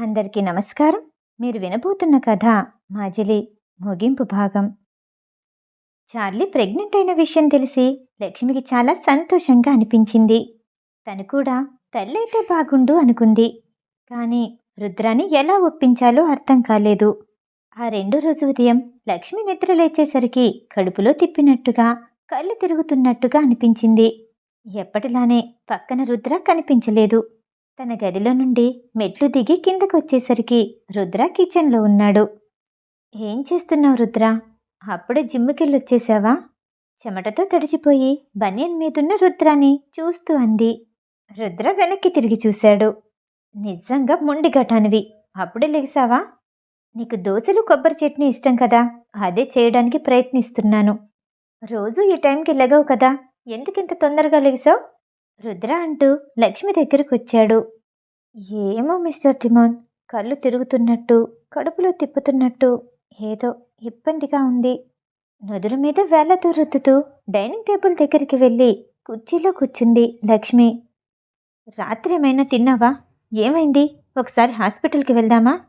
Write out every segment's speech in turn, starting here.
అందరికీ నమస్కారం. మీరు వినబోతున్న కథ మాజిలి ముగింపు భాగం. చార్లీ ప్రెగ్నెంట్ అయిన విషయం తెలిసి లక్ష్మికి చాలా సంతోషంగా అనిపించింది. తను కూడా తల్లైతే బాగుండు అనుకుంది. కానీ రుద్రాని ఎలా ఒప్పించాలో అర్థం కాలేదు. ఆ రెండో రోజు ఉదయం లక్ష్మి నిద్ర లేచేసరికి కడుపులో తిప్పినట్టుగా కళ్ళు తిరుగుతున్నట్టుగా అనిపించింది. ఎప్పటిలానే పక్కన రుద్ర కనిపించలేదు. తన గదిలో నుండి మెట్లు దిగి కిందకొచ్చేసరికి రుద్ర కిచెన్లో ఉన్నాడు. ఏం చేస్తున్నావు రుద్ర? అప్పుడే జిమ్ముకెళ్ళొచ్చేసావా? చెమటతో తడిచిపోయి బనియన్ మీదున్న రుద్రాని చూస్తూ అంది. రుద్ర వెనక్కి తిరిగి చూశాడు. నిజంగా మొండి ఘటానివి. అప్పుడే లెగిసావా నీకు దోశలు కొబ్బరి చట్నీ ఇష్టం కదా? అదే చేయడానికి ప్రయత్నిస్తున్నాను. రోజు ఈ టైంకి లెగవు కదా? ఎందుకింత తొందరగా లెగిసావు? రుద్ర అంటూ లక్ష్మి దగ్గరకు వచ్చాడు ఏమో మిస్టర్ టిమోన్ కళ్ళు తిరుగుతున్నట్టు కడుపులో తిప్పుతున్నట్టు ఏదో ఇబ్బందిగా ఉంది. నుదుల మీద వేళ్ళతో రుద్దుతూ డైనింగ్ టేబుల్ దగ్గరికి వెళ్ళి కుర్చీలో కూర్చుంది లక్ష్మి. రాత్రి ఏమైనా తిన్నావా? ఏమైంది? ఒకసారి హాస్పిటల్కి వెళ్దామా?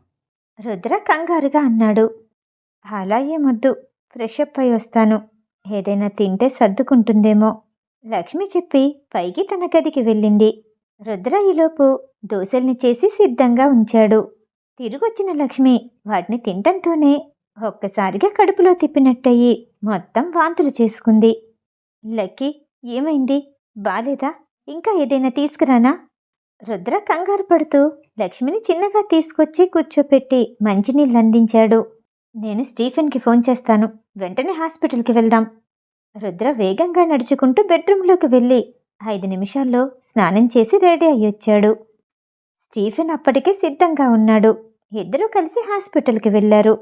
రుద్ర కంగారుగా అన్నాడు. అలా ఏమొద్దు ఫ్రెష్ అప్ అయి వస్తాను. ఏదైనా తింటే సర్దుకుంటుందేమో. లక్ష్మి చెప్పి పైకి తన గదికి వెళ్ళింది. రుద్ర ఈలోపు దోశల్ని చేసి సిద్ధంగా ఉంచాడు. తిరిగొచ్చిన లక్ష్మి వాటిని తినటంతోనే ఒక్కసారిగా కడుపులో తిప్పినట్టయి మొత్తం వాంతులు చేసుకుంది. లక్కీ ఏమైంది? బాలేదా? ఇంకా ఏదైనా తీసుకురానా? రుద్ర కంగారు పడుతూ లక్ష్మిని చిన్నగా తీసుకొచ్చి కూర్చోపెట్టి మంచినీళ్ళు అందించాడు. నేను స్టీఫెన్కి ఫోన్ చేస్తాను. వెంటనే హాస్పిటల్కి వెళ్దాం. రుద్ర వేగంగా నడుచుకుంటూ బెడ్రూమ్లోకి వెళ్ళి ఐదు నిమిషాల్లో స్నానం చేసి రెడీ అయ్యొచ్చాడు. స్టీఫెన్ అప్పటికే సిద్ధంగా ఉన్నాడు. ఇద్దరూ కలిసి హాస్పిటల్కి వెళ్ళారు.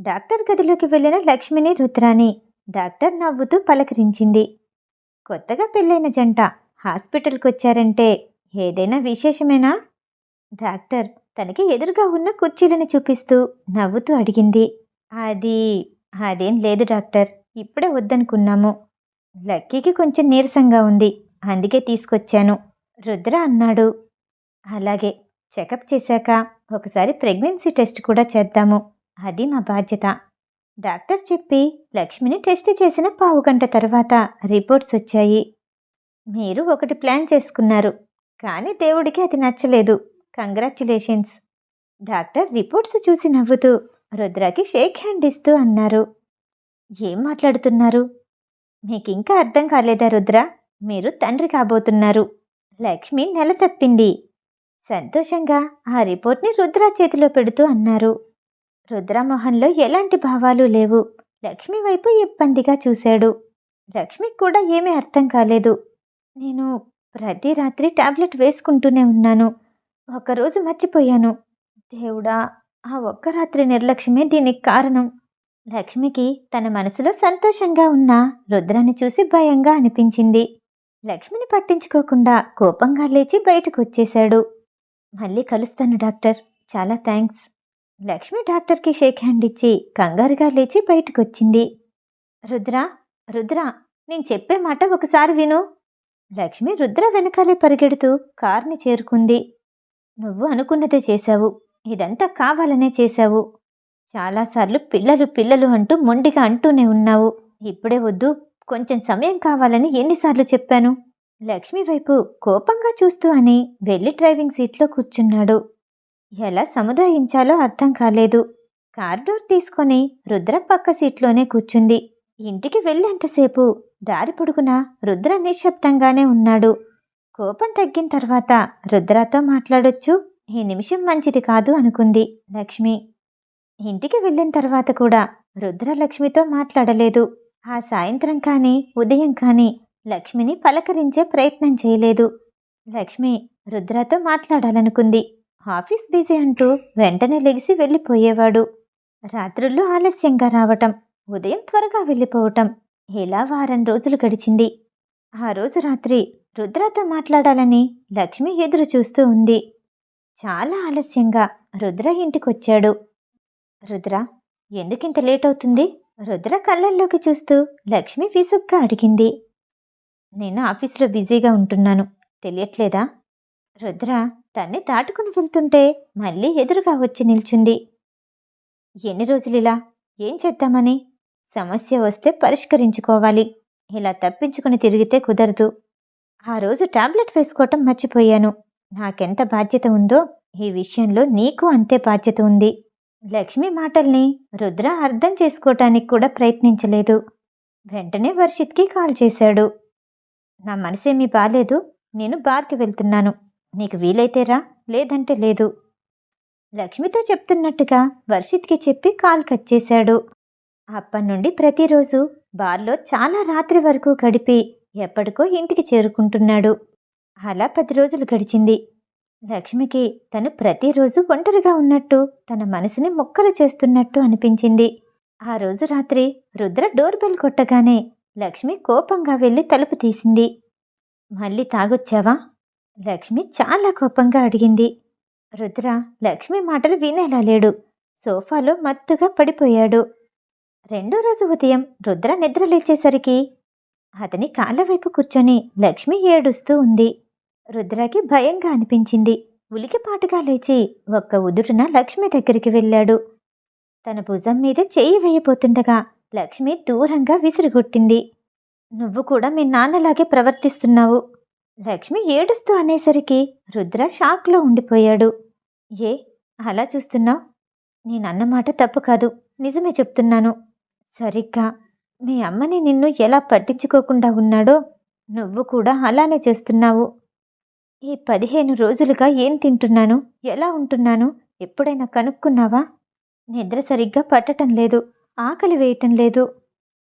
డాక్టర్ గదిలోకి వెళ్ళిన లక్ష్మిని రుద్రాని డాక్టర్ నవ్వుతూ పలకరించింది. కొత్తగా పెళ్ళైన జంట హాస్పిటల్కి వచ్చారంటే ఏదైనా విశేషమేనా? డాక్టర్ తనకి ఎదురుగా ఉన్న కుర్చీలను చూపిస్తూ నవ్వుతూ అడిగింది. అది అదేం లేదు డాక్టర్. ఇప్పుడే వద్దనుకున్నాము. లక్కీకి కొంచెం నీరసంగా ఉంది. అందుకే తీసుకొచ్చాను. రుద్ర అన్నాడు. అలాగే చెకప్ చేశాక ఒకసారి ప్రెగ్నెన్సీ టెస్ట్ కూడా చేద్దాము. అది మా బాధ్యత. డాక్టర్ చెప్పి లక్ష్మిని టెస్ట్ చేసిన పావు గంట తర్వాత రిపోర్ట్స్ వచ్చాయి. మీరు ఒకటి ప్లాన్ చేసుకున్నారు. కానీ దేవుడికి అది నచ్చలేదు. కంగ్రాచ్యులేషన్స్ డాక్టర్ రిపోర్ట్స్ చూసి నవ్వుతూ రుద్రకి షేక్ హ్యాండ్ ఇస్తూ అన్నారు. ఏం మాట్లాడుతున్నారు? మీకింకా అర్థం కాలేదా రుద్ర? మీరు తండ్రి కాబోతున్నారు. లక్ష్మి నెల తప్పింది. సంతోషంగా ఆ రిపోర్ట్ని రుద్ర చేతిలో పెడుతూ అన్నారు. రుద్ర మొహంలో ఎలాంటి భావాలు లేవు. లక్ష్మి వైపు ఇబ్బందిగా చూశాడు. లక్ష్మికి కూడా ఏమీ అర్థం కాలేదు. నేను ప్రతి రాత్రి టాబ్లెట్ వేసుకుంటూనే ఉన్నాను. ఒకరోజు మర్చిపోయాను. దేవుడా ఆ ఒక్క రాత్రి నిర్లక్ష్యమే దీనికి కారణం. లక్ష్మికి తన మనసులో సంతోషంగా ఉన్న రుద్రాన్ని చూసి భయంగా అనిపించింది. లక్ష్మిని పట్టించుకోకుండా కోపంగా లేచి బయటకు వచ్చేశాడు మళ్ళీ కలుస్తాను డాక్టర్. చాలా థ్యాంక్స్ లక్ష్మి డాక్టర్కి షేక్ హ్యాండ్ ఇచ్చి కంగారుగా లేచి బయటకు వచ్చింది రుద్ర రుద్ర నేను చెప్పే మాట ఒకసారి విను. లక్ష్మి రుద్ర వెనకాలే పరిగెడుతూ కార్ని చేరుకుంది. నువ్వు అనుకున్నదే చేశావు. ఇదంతా కావాలనే చేశావు. చాలాసార్లు పిల్లలు పిల్లలు అంటూ మొండిగా అంటూనే ఉన్నావు. ఇప్పుడే వద్దు. కొంచెం సమయం కావాలని ఎన్నిసార్లు చెప్పాను. లక్ష్మి వైపు కోపంగా చూస్తూ అని వెళ్ళి డ్రైవింగ్ సీట్లో కూర్చున్నాడు. ఎలా సముదాయించాలో అర్థం కాలేదు. కార్ డోర్ తీసుకొని రుద్ర పక్క సీట్లోనే కూర్చుంది. ఇంటికి వెళ్ళేంతసేపు దారి పొడుగున రుద్ర నిశ్శబ్దంగానే ఉన్నాడు. కోపం తగ్గిన తర్వాత రుద్రతో మాట్లాడొచ్చు. ఈ నిమిషం మంచిది కాదు అనుకుంది లక్ష్మి. ఇంటికి వెళ్ళిన తర్వాత కూడా రుద్రలక్ష్మితో మాట్లాడలేదు. ఆ సాయంత్రం కానీ ఉదయం కానీ లక్ష్మిని పలకరించే ప్రయత్నం చేయలేదు. లక్ష్మి రుద్రతో మాట్లాడాలనుకుంది. ఆఫీస్ బిజీ అంటూ వెంటనే లెగిసి వెళ్ళిపోయేవాడు. రాత్రుల్లో ఆలస్యంగా రావటం ఉదయం త్వరగా వెళ్ళిపోవటం ఇలా వారం రోజులు గడిచింది. ఆ రోజు రాత్రి రుద్రతో మాట్లాడాలని లక్ష్మి ఎదురు చూస్తూ ఉంది. చాలా ఆలస్యంగా రుద్ర ఇంటికొచ్చాడు. రుద్ర ఎందుకింత లేట్ అవుతుంది రుద్ర కళ్ళల్లోకి చూస్తూ లక్ష్మి విసుగ్గా అడిగింది. నేను ఆఫీస్లో బిజీగా ఉంటున్నాను. తెలియట్లేదా? రుద్ర తన్ని దాటుకుని వెళ్తుంటే మళ్ళీ ఎదురుగా వచ్చి నిల్చుంది. ఎన్ని రోజులిలా ఏం చేద్దామని? సమస్య వస్తే పరిష్కరించుకోవాలి. ఇలా తప్పించుకుని తిరిగితే కుదరదు. ఆ రోజు టాబ్లెట్ వేసుకోవటం మర్చిపోయాను. నాకెంత బాధ్యత ఉందో ఈ విషయంలో నీకు అంతే బాధ్యత ఉంది. లక్ష్మి మాటల్ని రుద్ర అర్థం చేసుకోవటానికి కూడా ప్రయత్నించలేదు. వెంటనే వర్షిత్కి కాల్ చేశాడు. నా మనసేమీ బాలేదు. నేను బార్కి వెళ్తున్నాను. నీకు వీలైతే రా. లేదంటే లేదు. లక్ష్మితో చెప్తున్నట్టుగా వర్షిత్కి చెప్పి కాల్ కట్ చేశాడు. అప్పటి నుండి ప్రతిరోజు బార్లో చాలా రాత్రి వరకు గడిపి ఎప్పటికో ఇంటికి చేరుకుంటున్నాడు. అలా పది రోజులు గడిచింది. లక్ష్మికి తను ప్రతిరోజు ఒంటరిగా ఉన్నట్టు తన మనసుని ముక్కలు చేస్తున్నట్టు అనిపించింది. ఆ రోజు రాత్రి రుద్ర డోర్ బెల్ కొట్టగానే లక్ష్మి కోపంగా వెళ్ళి తలుపు తీసింది. మళ్ళీ తాగొచ్చావా? లక్ష్మి చాలా కోపంగా అడిగింది. రుద్ర లక్ష్మి మాటలు వినేలా లేడు. సోఫాలో మత్తుగా పడిపోయాడు. రెండో రోజు ఉదయం రుద్ర నిద్ర లేచేసరికి అతని కాళ్ళ వైపు కూర్చొని లక్ష్మి ఏడుస్తూ ఉంది. రుద్రకి భయంగా అనిపించింది. ఉలికిపాటుగా లేచి ఒక్క ఉదుటున లక్ష్మి దగ్గరికి వెళ్ళాడు. తన భుజం మీద చేయి వేయబోతుండగా లక్ష్మి దూరంగా విసిరిగొట్టింది. నువ్వు కూడా మీ నాన్నలాగే ప్రవర్తిస్తున్నావు. లక్ష్మి ఏడుస్తూ అనేసరికి రుద్ర షాక్లో ఉండిపోయాడు. ఏ అలా చూస్తున్నావు? నేనన్నమాట తప్పు కాదు. నిజమే చెప్తున్నాను. సరిగ్గా మీ అమ్మని నిన్ను ఎలా పట్టించుకోకుండా ఉన్నాడో నువ్వు కూడా అలానే చేస్తున్నావు. ఈ పదిహేను రోజులుగా ఏం తింటున్నాను? ఎలా ఉంటున్నాను? ఎప్పుడైనా కనుక్కున్నావా? నిద్ర సరిగ్గా పట్టటం లేదు ఆకలి వేయటం లేదు.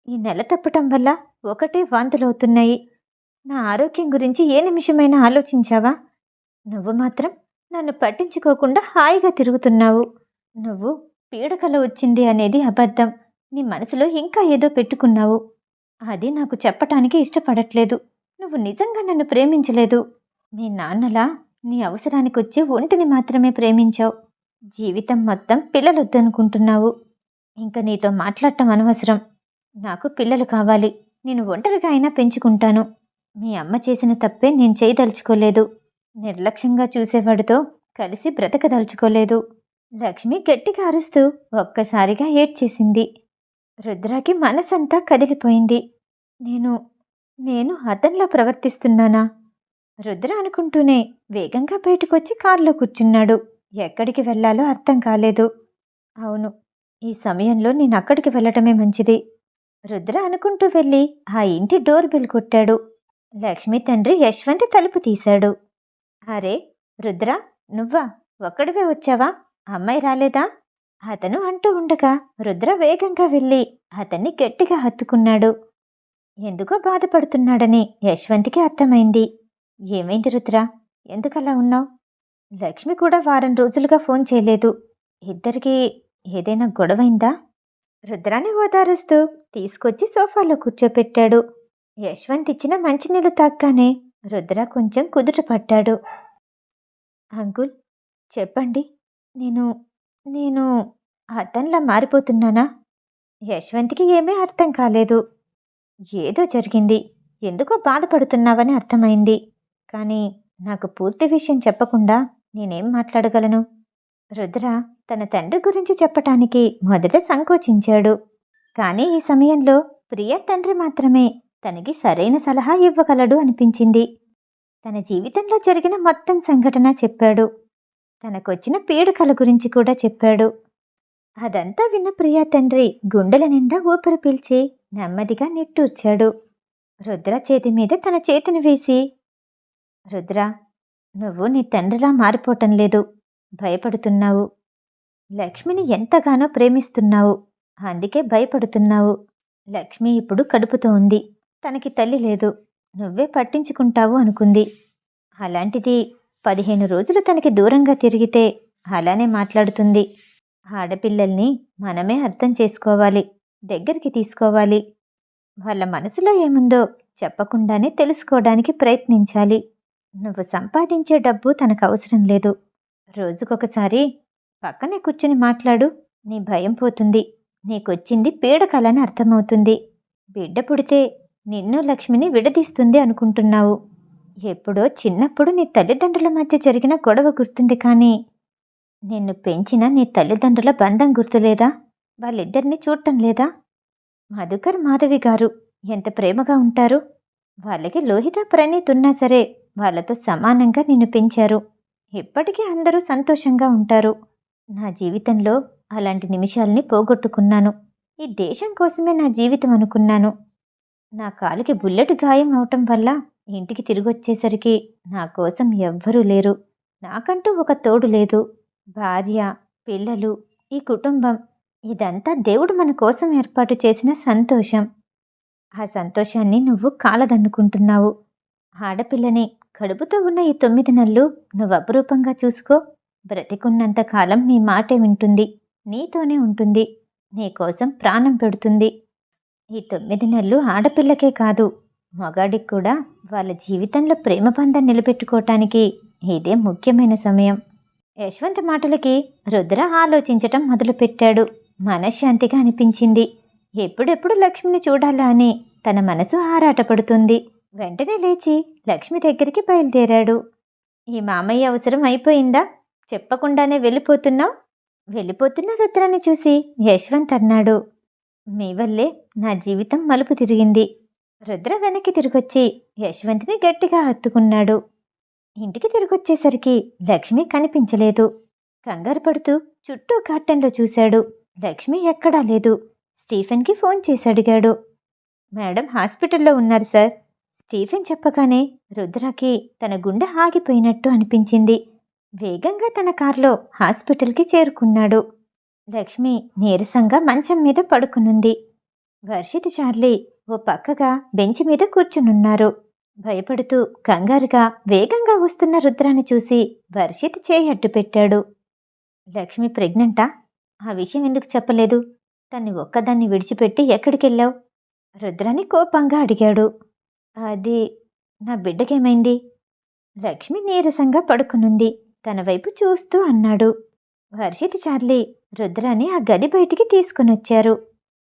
ఈ నెల తప్పటం వల్ల ఒకటే వాంతులవుతున్నాయి. నా ఆరోగ్యం గురించి ఏ నిమిషమైనా ఆలోచించావా? నువ్వు మాత్రం నన్ను పట్టించుకోకుండా హాయిగా తిరుగుతున్నావు. నువ్వు పీడకల వచ్చింది అనేది అబద్ధం. నీ మనసులో ఇంకా ఏదో పెట్టుకున్నావు. అది నాకు చెప్పటానికి ఇష్టపడట్లేదు. నువ్వు నిజంగా నన్ను ప్రేమించలేదు. మీ నాన్నలా నీ అవసరానికి వచ్చి ఒంటిని మాత్రమే ప్రేమించావు. జీవితం మొత్తం పిల్లలొద్దనుకుంటున్నావు. ఇంకా నీతో మాట్లాడటం అనవసరం. నాకు పిల్లలు కావాలి. నేను ఒంటరిగా అయినా పెంచుకుంటాను. మీ అమ్మ చేసిన తప్పే నేను చేయదలుచుకోలేదు. నిర్లక్ష్యంగా చూసేవాడితో కలిసి బ్రతకదలుచుకోలేదు. లక్ష్మి గట్టిగా అరుస్తూ ఒక్కసారిగా ఏడ్చేసింది. రుద్రాకి మనసంతా కదిలిపోయింది. నేను నేను అతనిలా ప్రవర్తిస్తున్నానా? రుద్ర అనుకుంటూనే వేగంగా బయటకొచ్చి కారులో కూర్చున్నాడు. ఎక్కడికి వెళ్ళాలో అర్థం కాలేదు. అవును ఈ సమయంలో నేను అక్కడికి వెళ్ళటమే మంచిది. రుద్ర అనుకుంటూ వెళ్ళి ఆ ఇంటి డోర్ బెల్ కొట్టాడు. లక్ష్మి తండ్రి యశ్వంత్ తలుపు తీశాడు. అరే రుద్ర నువ్వా? ఒక్కడివే వచ్చావా? అమ్మాయి రాలేదా? అతను అంటూ ఉండగా రుద్ర వేగంగా వెళ్ళి అతన్ని గట్టిగా హత్తుకున్నాడు. ఎందుకో బాధపడుతున్నాడని యశ్వంత్కి అర్థమైంది. ఏమైంది రుద్ర? ఎందుకలా ఉన్నావు? లక్ష్మి కూడా వారం రోజులుగా ఫోన్ చేయలేదు. ఇద్దరికి ఏదైనా గొడవైందా? రుద్రాన్ని ఓదారుస్తూ తీసుకొచ్చి సోఫాలో కూర్చోపెట్టాడు. యశ్వంత్ ఇచ్చిన మంచినీళ్ళు తాగ్గానే రుద్ర కొంచెం కుదుట పట్టాడు అంకుల్ చెప్పండి. నేను నేను అతనిలా మారిపోతున్నానా? యశ్వంత్కి ఏమీ అర్థం కాలేదు. ఏదో జరిగింది. ఎందుకో బాధపడుతున్నావని అర్థమైంది. కానీ నాకు పూర్తి విషయం చెప్పకుండా నేనేం మాట్లాడగలను? రుద్ర తన తండ్రి గురించి చెప్పటానికి మొదట సంకోచించాడు. కానీ ఈ సమయంలో ప్రియ తండ్రి మాత్రమే తనకి సరైన సలహా ఇవ్వగలడు అనిపించింది. తన జీవితంలో జరిగిన మొత్తం సంఘటన చెప్పాడు. తనకొచ్చిన పీడకల గురించి కూడా చెప్పాడు. అదంతా విన్న ప్రియా తండ్రి గుండెల నిండా ఊపిరి పీల్చి నెమ్మదిగా నిట్టూర్చాడు. రుద్ర చేతి మీద తన చేతిని వేసి రుద్ర నువ్వు నీ తండ్రిలా మారిపోవటం లేదు. భయపడుతున్నావు. లక్ష్మిని ఎంతగానో ప్రేమిస్తున్నావు. అందుకే భయపడుతున్నావు. లక్ష్మి ఇప్పుడు కడుపుతో ఉంది. తనకి తల్లి లేదు. నువ్వే పట్టించుకుంటావు అనుకుంది. అలాంటిది పదిహేను రోజులు తనకి దూరంగా తిరిగితే అలానే మాట్లాడుతుంది. ఆడపిల్లల్ని మనమే అర్థం చేసుకోవాలి. దగ్గరికి తీసుకోవాలి. వాళ్ళ మనసులో ఏముందో చెప్పకుండానే తెలుసుకోవడానికి ప్రయత్నించాలి. నువ్వు సంపాదించే డబ్బు తనకు అవసరం లేదు. రోజుకొకసారి పక్కనే కూర్చుని మాట్లాడు. నీ భయం పోతుంది. నీకొచ్చింది పీడకలని అర్థమవుతుంది. బిడ్డ పుడితే నిన్ను లక్ష్మిని విడదీస్తుంది అనుకుంటున్నావు. ఎప్పుడో చిన్నప్పుడు నీ తల్లిదండ్రుల మధ్య జరిగిన గొడవ గుర్తుంది కానీ నిన్ను పెంచిన నీ తల్లిదండ్రుల బంధం గుర్తులేదా? వాళ్ళిద్దరిని చూడటం లేదా? మధుకర్ మాధవి గారు ఎంత ప్రేమగా ఉంటారు? వాళ్ళకి లోహిత ప్రణీత్ ఉన్నా సరే వాళ్ళతో సమానంగా నిన్ను పెంచారు. ఇప్పటికీ అందరూ సంతోషంగా ఉంటారు. నా జీవితంలో అలాంటి నిమిషాల్ని పోగొట్టుకున్నాను. ఈ దేశం కోసమే నా జీవితం అనుకున్నాను. నా కాలుకి బుల్లెట్ గాయం అవటం వల్ల ఇంటికి తిరిగొచ్చేసరికి నా కోసం ఎవ్వరూ లేరు. నాకంటూ ఒక తోడు లేదు. భార్య పిల్లలు ఈ కుటుంబం ఇదంతా దేవుడు మన కోసం ఏర్పాటు చేసిన సంతోషం. ఆ సంతోషాన్ని నువ్వు కాలదన్నుకుంటున్నావు. ఆడపిల్లని కడుపుతో ఉన్న ఈ తొమ్మిది నెలలు నువ్వు అపురూపంగా చూసుకో. బ్రతికున్నంత కాలం నీ మాటే వింటుంది నీతోనే ఉంటుంది నీకోసం ప్రాణం పెడుతుంది. ఈ తొమ్మిది నెలలు ఆడపిల్లకే కాదు మగాడికి కూడా వాళ్ళ జీవితంలో ప్రేమ బంధం నిలబెట్టుకోవటానికి ఇదే ముఖ్యమైన సమయం. యశ్వంత్ మాటలకి రుద్ర ఆలోచించటం మొదలుపెట్టాడు. మనశ్శాంతిగా అనిపించింది. ఎప్పుడెప్పుడు లక్ష్మిని చూడాలా అని తన మనసు ఆరాటపడుతుంది. వెంటనే లేచి లక్ష్మి దగ్గరికి బయలుదేరాడు. ఈ మామయ్య అవసరం అయిపోయిందా? చెప్పకుండానే వెళ్ళిపోతున్నావు? వెళ్ళిపోతున్న రుద్రాన్ని చూసి యశ్వంత్ అన్నాడు. మీ వల్లే నా జీవితం మలుపు తిరిగింది. రుద్ర వెనక్కి తిరిగొచ్చి యశ్వంత్ని గట్టిగా హత్తుకున్నాడు. ఇంటికి తిరిగొచ్చేసరికి లక్ష్మి కనిపించలేదు. కంగారు పడుతూ చుట్టూ గార్డెన్లో చూశాడు. లక్ష్మి ఎక్కడా లేదు. స్టీఫెన్కి ఫోన్ చేసి అడిగాడు. మేడం హాస్పిటల్లో ఉన్నారు సార్. స్టీఫెన్ చెప్పగానే రుద్రకి తన గుండె ఆగిపోయినట్టు అనిపించింది. వేగంగా తన కారులో హాస్పిటల్కి చేరుకున్నాడు. లక్ష్మి నీరసంగా మంచం మీద పడుకునుంది. వర్షిత్ చార్లీ ఓ పక్కగా బెంచి మీద కూర్చునున్నారు. భయపడుతూ కంగారుగా వేగంగా వస్తున్న రుద్రాన్ని చూసి వర్షిత్ చేయి అడ్డుపెట్టాడు. లక్ష్మి ప్రెగ్నెంటా? ఆ విషయం ఎందుకు చెప్పలేదు? తన్ని ఒక్కదాన్ని విడిచిపెట్టి ఎక్కడికెళ్ళావు? రుద్రాని కోపంగా అడిగాడు. అది నా బిడ్డకేమైంది? లక్ష్మి నీరసంగా పడుకునుంది. తన వైపు చూస్తూ అన్నాడు. వర్షిత్ చార్లీ రుద్రాని ఆ గది బయటికి తీసుకునొచ్చారు.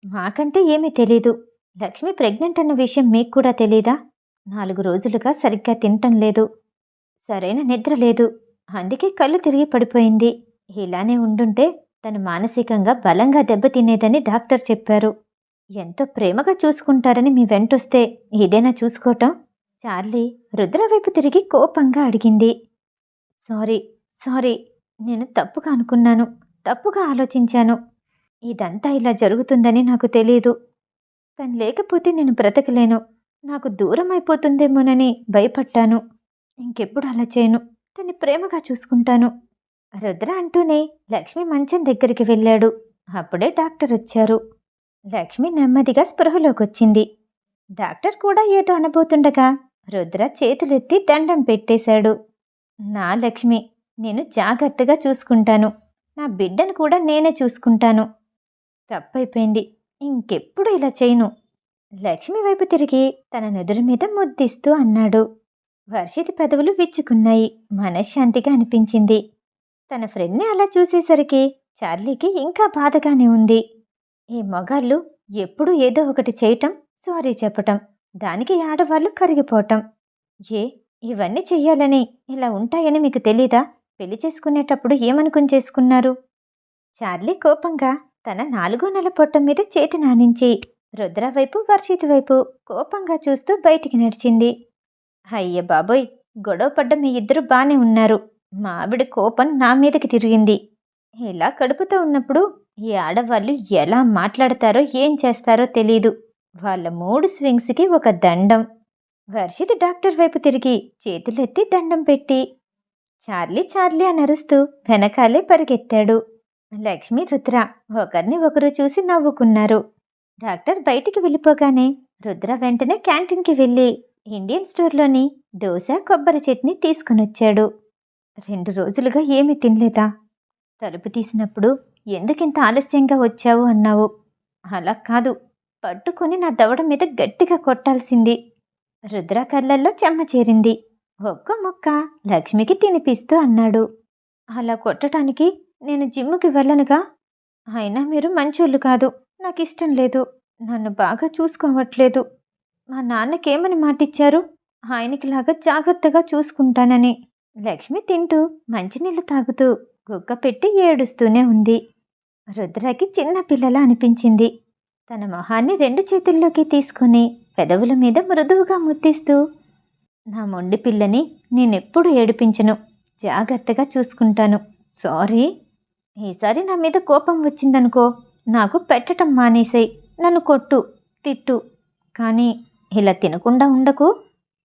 మాకంటే ఏమీ తెలీదు. లక్ష్మి ప్రెగ్నెంట్ అన్న విషయం మీకు కూడా తెలీదా? నాలుగు రోజులుగా సరిగ్గా తినటం లేదు. సరైన నిద్ర లేదు. అందుకే కళ్ళు తిరిగి పడిపోయింది. ఇలానే ఉండుంటే తను మానసికంగా బలంగా దెబ్బతినేదని డాక్టర్ చెప్పారు. ఎంతో ప్రేమగా చూసుకుంటారని మీ వెంటొస్తే ఏదైనా చూసుకోవటం? చార్లీ రుద్ర వైపు తిరిగి కోపంగా అడిగింది. సారీ సారీ నేను తప్పుగా అనుకున్నాను తప్పుగా ఆలోచించాను. ఇదంతా ఇలా జరుగుతుందని నాకు తెలియదు తను లేకపోతే నేను బ్రతకలేను. నాకు దూరం అయిపోతుందేమోనని భయపడ్డాను. ఇంకెప్పుడు అలా చేయను. తన్ని ప్రేమగా చూసుకుంటాను. రుద్ర అంటూనే లక్ష్మి మంచం దగ్గరికి వెళ్ళాడు. అప్పుడే డాక్టర్ వచ్చారు. లక్ష్మి నెమ్మదిగా స్పృహలోకి వచ్చింది డాక్టర్ కూడా ఏదో అనబోతుండగా రుద్ర చేతులెత్తి దండం పెట్టేశాడు. నా లక్ష్మి నేను జాగ్రత్తగా చూసుకుంటాను. నా బిడ్డను కూడా నేనే చూసుకుంటాను. తప్పైపోయింది. ఇంకెప్పుడు ఇలా చేయను. లక్ష్మి వైపు తిరిగి తన నుదురు మీద ముద్దిస్తూ అన్నాడు. వర్షితి పెదవులు విచ్చుకున్నాయి. మనశ్శాంతిగా అనిపించింది. తన ఫ్రెండ్ని అలా చూసేసరికి చార్లీకి ఇంకా బాధగానే ఉంది. ఈ మగాళ్ళు ఎప్పుడూ ఏదో ఒకటి చేయటం సారీ చెప్పటం దానికి ఆడవాళ్ళు కరిగిపోవటం. ఏ ఇవన్నీ చెయ్యాలని ఇలా ఉంటాయని మీకు తెలీదా? పెళ్ళి చేసుకునేటప్పుడు ఏమనుకుని చేసుకున్నారు? చార్లీ కోపంగా తన నాలుగో నెల పొట్టం మీద చేతి నానించి రుద్ర వైపు వర్షిత్ వైపు కోపంగా చూస్తూ బయటికి నడిచింది. అయ్య బాబోయ్! గొడవ పడ్డ మీ ఇద్దరు బానే ఉన్నారు. మా ఆవిడ కోపం నా మీదకి తిరిగింది. ఇలా కడుపుతో ఉన్నప్పుడు ఈ ఆడవాళ్ళు ఎలా మాట్లాడతారో ఏం చేస్తారో తెలీదు. వాళ్ళ మూడు స్వింగ్స్కి ఒక దండం. వర్షిత్ డాక్టర్ వైపు తిరిగి చేతులెత్తి దండం పెట్టి చార్లీ చార్లీ అని అరుస్తూ వెనకాలే పరిగెత్తాడు. లక్ష్మి రుద్ర ఒకరిని ఒకరు చూసి నవ్వుకున్నారు. డాక్టర్ బయటికి వెళ్ళిపోగానే రుద్ర వెంటనే క్యాంటీన్కి వెళ్ళి ఇండియన్ స్టోర్లోని దోశ కొబ్బరి చట్నీ తీసుకునొచ్చాడు. రెండు రోజులుగా ఏమీ తినలేదా? తలుపు తీసినప్పుడు ఎందుకింత ఆలస్యంగా వచ్చావు అన్నావు? అలా కాదు. పట్టుకొని నా దవడ మీద గట్టిగా కొట్టాల్సింది. రుద్ర కళ్ళల్లో చెమ్మ చేరింది. ఒక్క ముక్క లక్ష్మికి తినిపిస్తూ అన్నాడు. అలా కొట్టడానికి నేను జిమ్ముకి వెళ్ళనుగా? అయినా మీరు మంచోళ్ళు కాదు. నాకు ఇష్టం లేదు. నన్ను బాగా చూసుకోవట్లేదు. మా నాన్నకేమని మాటిచ్చారు? ఆయనకిలాగా జాగ్రత్తగా చూసుకుంటానని. లక్ష్మి తింటూ మంచినీళ్ళు తాగుతూ గుక్క పెట్టి ఏడుస్తూనే ఉంది. రుద్రకి చిన్న పిల్లల అనిపించింది. తన మొహాన్ని రెండు చేతుల్లోకి తీసుకొని పెదవుల మీద మృదువుగా ముత్తిస్తూ నా మొండి పిల్లని నేనెప్పుడు ఏడిపించను. జాగ్రత్తగా చూసుకుంటాను. సారీ. ఈసారి నా మీద కోపం వచ్చిందనుకో నాకు పెట్టటం మానేసాయి. నన్ను కొట్టు తిట్టు. కానీ ఇలా తినకుండా ఉండకు.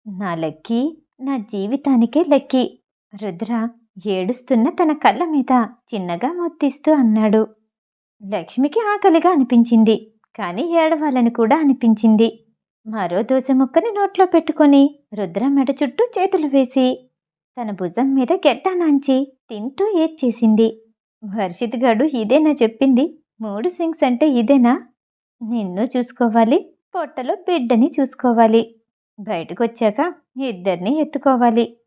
నా లక్కీ నా జీవితానికే లక్కీ. రుద్ర ఏడుస్తున్న తన కళ్ళ మీద చిన్నగా ముత్తిస్తూ అన్నాడు. లక్ష్మికి ఆకలిగా అనిపించింది. కానీ ఏడవాలని కూడా అనిపించింది. మరో దోశ ముక్కని నోట్లో పెట్టుకొని రుద్ర మెడ చుట్టూ చేతులు వేసి తన భుజం మీద గెడ్డ నాంచి తింటూ ఏడ్చేసింది. వర్షిత్ గడు ఇదేనా చెప్పింది? మూడు స్వింగ్స్ అంటే ఇదేనా? నిన్ను చూసుకోవాలి పొట్టలో బిడ్డని చూసుకోవాలి. బయటకొచ్చాక ఇద్దరిని ఎత్తుకోవాలి.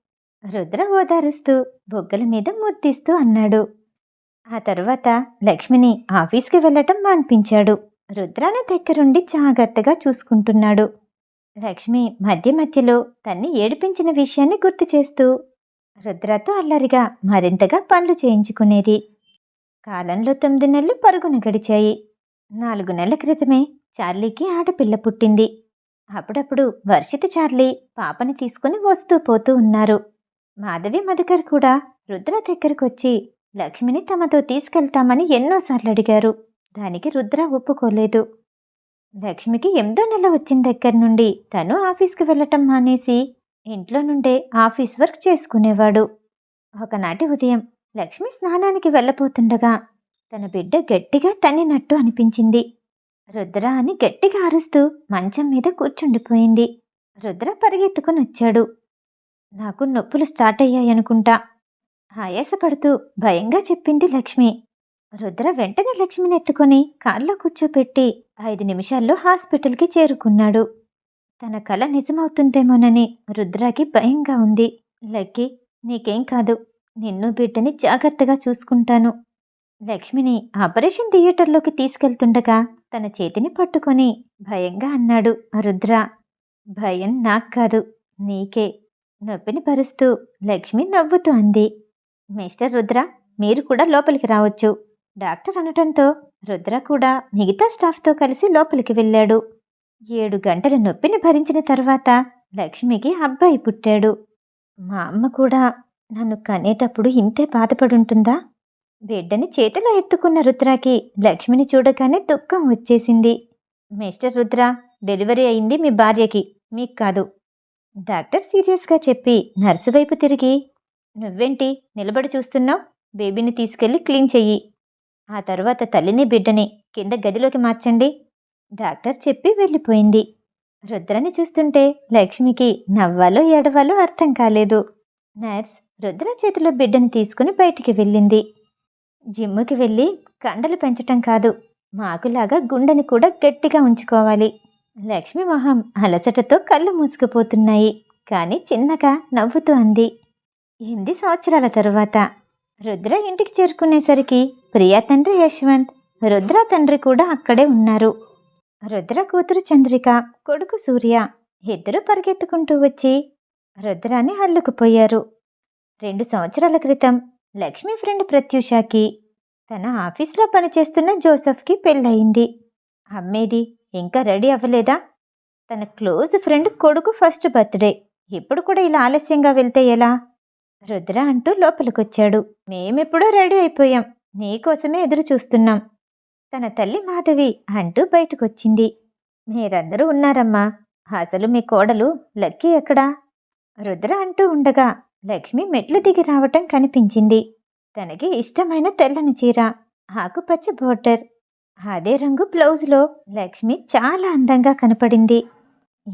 రుద్ర ఓదారుస్తూ బొగ్గల మీద ముద్దిస్తూ అన్నాడు. ఆ తర్వాత లక్ష్మిని ఆఫీస్కి వెళ్ళటం మాన్పించాడు. రుద్రాని దగ్గరుండి జాగ్రత్తగా చూసుకుంటున్నాడు. లక్ష్మి మధ్య మధ్యలో తన్ని ఏడిపించిన విషయాన్ని గుర్తు చేస్తూ రుద్రతో అల్లరిగా మరింతగా పనులు చేయించుకునేది. కాలంలో తొమ్మిది నెలలు పరుగున గడిచాయి. నాలుగు నెలల క్రితమే చార్లీకి ఆడపిల్ల పుట్టింది. అప్పుడప్పుడు వర్షిత చార్లీ పాపని తీసుకుని వస్తూ పోతూ ఉన్నారు. మాధవి మధుకర్ కూడా రుద్ర దగ్గరకొచ్చి లక్ష్మిని తమతో తీసుకెళ్తామని ఎన్నోసార్లు అడిగారు. దానికి రుద్ర ఒప్పుకోలేదు. లక్ష్మికి ఎనిమిదో నెల వచ్చిన దగ్గర నుండి తను ఆఫీస్కి వెళ్ళటం మానేసి ఇంట్లో నుండే ఆఫీస్ వర్క్ చేసుకునేవాడు. ఒకనాటి ఉదయం లక్ష్మి స్నానానికి వెళ్ళబోతుండగా తన బిడ్డ గట్టిగా తన్నినట్టు అనిపించింది. రుద్ర అని గట్టిగా అరుస్తూ మంచం మీద కూర్చుండిపోయింది. రుద్ర పరిగెత్తుకుని వచ్చాడు నాకు నొప్పులు స్టార్ట్ అయ్యాయనుకుంటా. ఆయాసపడుతూ భయంగా చెప్పింది లక్ష్మి. రుద్ర వెంటనే లక్ష్మిని ఎత్తుకొని కారులో కూర్చోపెట్టి ఐదు నిమిషాల్లో హాస్పిటల్కి చేరుకున్నాడు. తన కల నిజమవుతుందేమోనని రుద్రకి భయంగా ఉంది. లక్కీ నీకేం కాదు. నిన్ను బిడ్డని జాగ్రత్తగా చూసుకుంటాను. లక్ష్మిని ఆపరేషన్ థియేటర్లోకి తీసుకెళ్తుండగా తన చేతిని పట్టుకొని భయంగా అన్నాడు రుద్ర. భయం నాకు కాదు నీకే. నొప్పిని పరుస్తూ లక్ష్మి నవ్వుతూ అంది. మిస్టర్ రుద్ర మీరు కూడా లోపలికి రావచ్చు. డాక్టర్ అనటంతో రుద్ర కూడా మిగతా స్టాఫ్తో కలిసి లోపలికి వెళ్ళాడు. ఏడు గంటల నొప్పిని భరించిన తర్వాత లక్ష్మికి అబ్బాయి పుట్టాడు. మా అమ్మ కూడా నన్ను కనేటప్పుడు ఇంతే బాధపడుంటుందా? బిడ్డని చేతిలో ఎత్తుకున్న రుద్రాకి లక్ష్మిని చూడగానే దుఃఖం వచ్చేసింది. మిస్టర్ రుద్ర డెలివరీ అయింది మీ భార్యకి మీకు కాదు. డాక్టర్ సీరియస్గా చెప్పి నర్సు వైపు తిరిగి నువ్వేంటి నిలబడి చూస్తున్నావు? బేబీని తీసుకెళ్ళి క్లీన్ చెయ్యి. ఆ తర్వాత తల్లిని బిడ్డని కింద గదిలోకి మార్చండి. డాక్టర్ చెప్పి వెళ్ళిపోయింది. రుద్రని చూస్తుంటే లక్ష్మికి నవ్వాలో ఏడవాలో అర్థం కాలేదు. నర్స్ రుద్ర చేతిలో బిడ్డని తీసుకుని బయటికి వెళ్ళింది. జిమ్ముకి వెళ్ళి కండలు పెంచటం కాదు మాకులాగా గుండెని కూడా గట్టిగా ఉంచుకోవాలి. లక్ష్మి మొహం అలసటతో కళ్ళు మూసుకుపోతున్నాయి కానీ చిన్నగా నవ్వుతూ అంది. ఎనిమిది సంవత్సరాల తరువాత రుద్ర ఇంటికి చేరుకునేసరికి ప్రియా తండ్రి యశ్వంత్ రుద్ర తండ్రి కూడా అక్కడే ఉన్నారు. రుద్ర కూతురు చంద్రిక కొడుకు సూర్య ఇద్దరు పరిగెత్తుకుంటూ వచ్చి రుద్రాన్ని అల్లుకుపోయారు. రెండు సంవత్సరాల క్రితం లక్ష్మి ఫ్రెండ్ ప్రత్యూషకి తన ఆఫీస్లో పనిచేస్తున్న జోసెఫ్కి పెళ్ళయింది. అమ్మేది ఇంకా రెడీ అవ్వలేదా? తన క్లోజ్ ఫ్రెండ్ కొడుకు ఫస్ట్ బర్త్డే ఇప్పుడు కూడా ఇలా ఆలస్యంగా వెళ్తే ఎలా? రుద్ర అంటూ లోపలికొచ్చాడు. మేమెప్పుడో రెడీ అయిపోయాం. నీకోసమే ఎదురు చూస్తున్నాం తన తల్లి మాధవి అంటూ బయటకొచ్చింది. మీరందరూ ఉన్నారమ్మా. అసలు మీ కోడలు లక్కీ ఎక్కడా? రుద్ర అంటూ ఉండగా లక్ష్మి మెట్లు దిగి రావటం కనిపించింది. తనకి ఇష్టమైన తెల్లని చీర ఆకుపచ్చ బోర్డర్. అదే రంగు బ్లౌజ్లో లక్ష్మి చాలా అందంగా కనపడింది.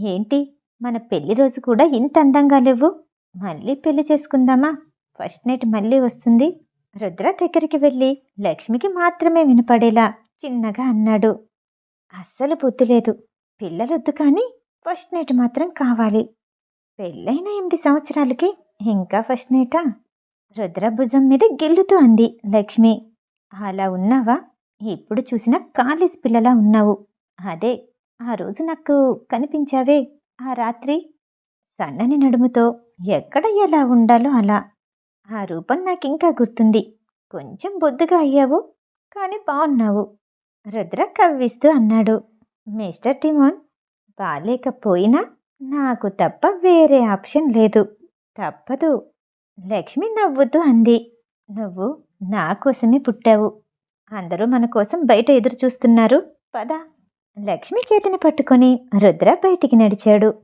ఏంటి? మన పెళ్ళి రోజు కూడా ఇంత అందంగా లేవు? మళ్ళీ పెళ్ళి చేసుకుందామా? ఫస్ట్ నైట్ మళ్ళీ వస్తుంది. రుద్ర దగ్గరికి వెళ్ళి లక్ష్మికి మాత్రమే వినపడేలా చిన్నగా అన్నాడు. అస్సలు బుద్ధి లేదు. పిల్లలొద్దు కానీ ఫస్ట్ నైట్ మాత్రం కావాలి. పెళ్ళైన ఎనిమిది సంవత్సరాలకి ఇంకా ఫస్ట్ నైటా? రుద్ర భుజం మీద గిల్లుతూ అంది లక్ష్మి. అలా ఉన్నావా? ఇప్పుడు చూసిన కాలేజ్ పిల్లలా ఉన్నావు. అదే ఆ రోజు నాకు కనిపించావే. ఆ రాత్రి? సన్నని నడుముతో ఎక్కడ ఎలా ఉండాలో అలా. ఆ రూపం నాకు ఇంకా గుర్తుంది. కొంచెం బొద్దుగా అయ్యావు కానీ బాగున్నావు రుద్ర కవ్విస్తూ అన్నాడు. మిస్టర్ టిమోన్ బాలేకపోయినా నాకు తప్ప వేరే ఆప్షన్ లేదు. తప్పదు. లక్ష్మి నవ్వుతూ అంది. నువ్వు నా కోసమే పుట్టావు. అందరూ మన కోసం బయట ఎదురు చూస్తున్నారు పద. లక్ష్మి చేతిని పట్టుకొని రుద్ర బయటికి నడిచాడు.